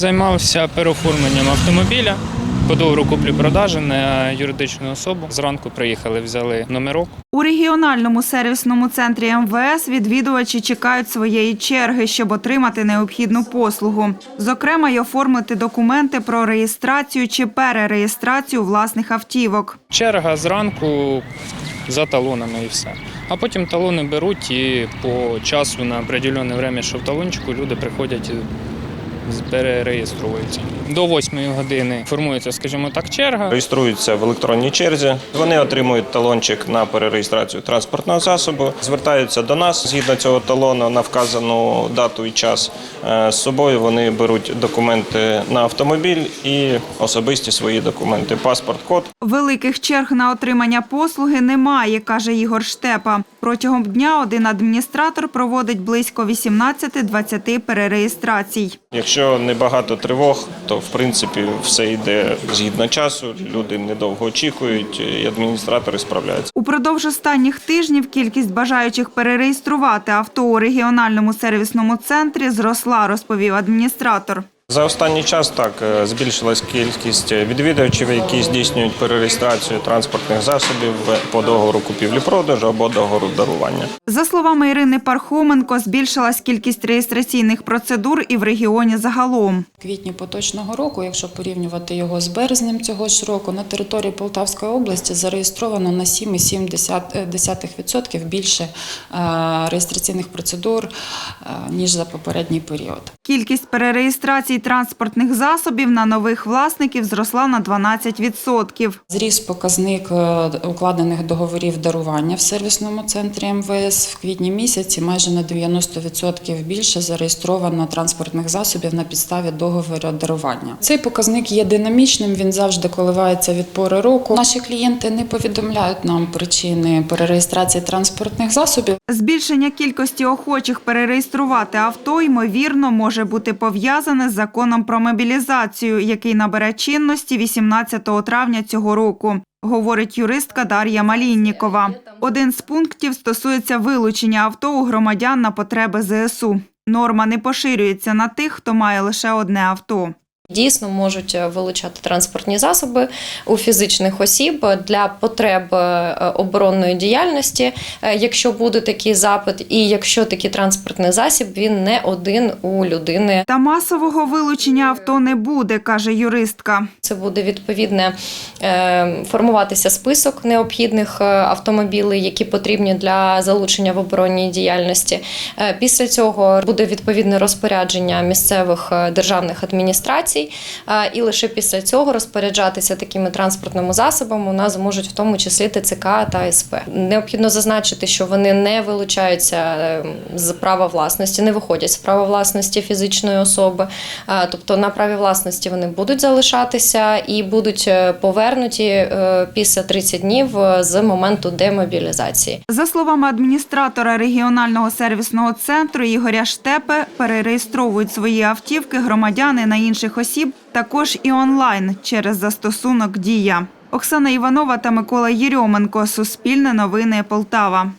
Займався переоформленням автомобіля по договору куплі-продажі на юридичну особу. Зранку приїхали, взяли номерок. У регіональному сервісному центрі МВС відвідувачі чекають своєї черги, щоб отримати необхідну послугу. Зокрема, й оформити документи про реєстрацію чи перереєстрацію власних автівок. Черга зранку за талонами і все. А потім талони беруть і по часу на определенне время, що в талончику люди приходять перереєструються. До 8 години формується, скажімо так, черга. реєструються в електронній черзі. Вони отримують талончик на перереєстрацію транспортного засобу, звертаються до нас згідно цього талону на вказану дату і час. Е, З собою вони беруть документи на автомобіль і особисті свої документи, паспорт, код. Великих черг на отримання послуги немає, каже Ігор Штепа. Протягом дня один адміністратор проводить близько 18-20 перереєстрацій. Якщо небагато тривог, то в принципі все йде згідно часу. Люди недовго очікують, і адміністратори справляються. Упродовж останніх тижнів кількість бажаючих перереєструвати авто у регіональному сервісному центрі зросла, розповів адміністратор. За останній час так е, збільшилась кількість відвідувачів, які здійснюють перереєстрацію транспортних засобів по договору купівлі-продажу або договору дарування. За словами Ірини Пархоменко, збільшилась кількість реєстраційних процедур і в регіоні загалом. В квітні поточного року, якщо порівнювати його з березнем цього ж року, на території Полтавської області зареєстровано на 7,7% більше е, реєстраційних процедур е, ніж за попередній період. Кількість перереєстрацій транспортних засобів на нових власників зросла на 12%. Зріс показник е, укладених договорів дарування в сервісному центрі МВС в квітні місяці майже на 90% більше зареєстровано транспортних засобів на підставі договору дарування. Цей показник є динамічним, він завжди коливається від пори року. Наші клієнти не повідомляють нам причини перереєстрації транспортних засобів. Збільшення кількості охочих перереєструвати авто, ймовірно, може бути пов'язане з законом про мобілізацію, який набере чинності 18 травня цього року. Говорить юристка Дар'я Маліннікова. Один з пунктів стосується вилучення авто у громадян на потреби ЗСУ. Норма не поширюється на тих, хто має лише одне авто. Дійсно можуть е, вилучати транспортні засоби у фізичних осіб для потреб е, оборонної діяльності, е, якщо буде такий запит, і якщо такий транспортний засіб він не один у людини. Та масового вилучення авто не буде, каже юристка. Це буде відповідне формуватися список необхідних автомобілів, які потрібні для залучення в оборонній діяльності. Після цього буде відповідне розпорядження місцевих державних адміністрацій, е, і лише після цього розпоряджатися такими транспортними засобами у нас зможуть в тому числі ТЦК та СП. Необхідно зазначити, що вони не вилучаються е, з права власності, не виходять з права власності фізичної особи. Тобто на праві власності вони будуть залишатися і будуть е, повернуті е, після 30 днів е, з моменту демобілізації. За словами адміністратора регіонального сервісного центру Ігоря Штепе, перереєстровують свої автівки громадяни на інших осіб також і онлайн через застосунок Дія. Оксана Іванова та Микола Єрьоменко. Суспільне новини Полтава.